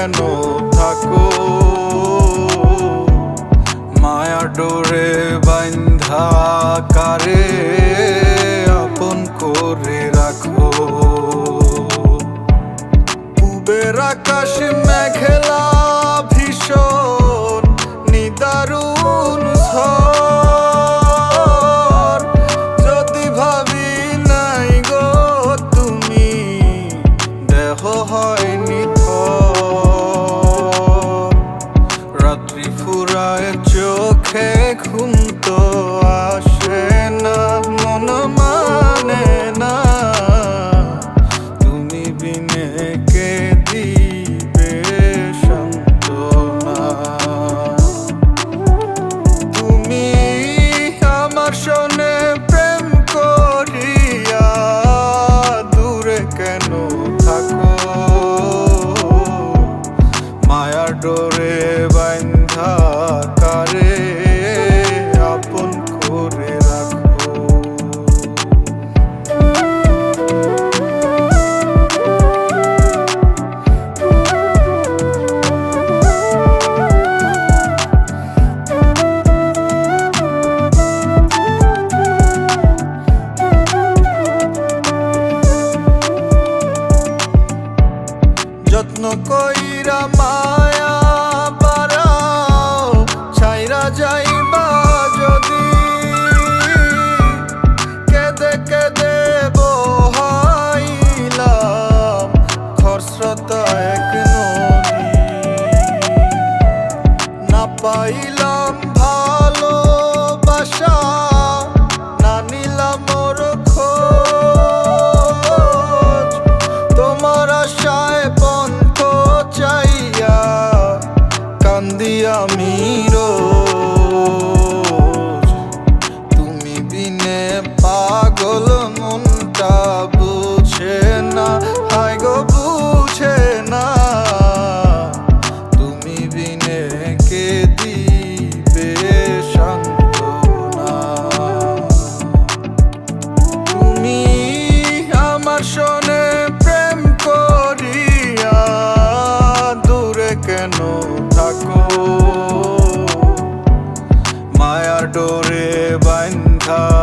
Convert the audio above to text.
কেন থাকো। মায়া ডোরে বান্ধা কারে আপন করে রাখো। পূবের আকাশ মেঘেলা যত্ন কইরা মায়া বাড়াও, ছাইরা যাইবা যদি। কেদে কেদে বহাইলাম খরস্রোতা এক নদী। না পাইলাম ভালোবাসা día miro. মোটরে বাইন্ধা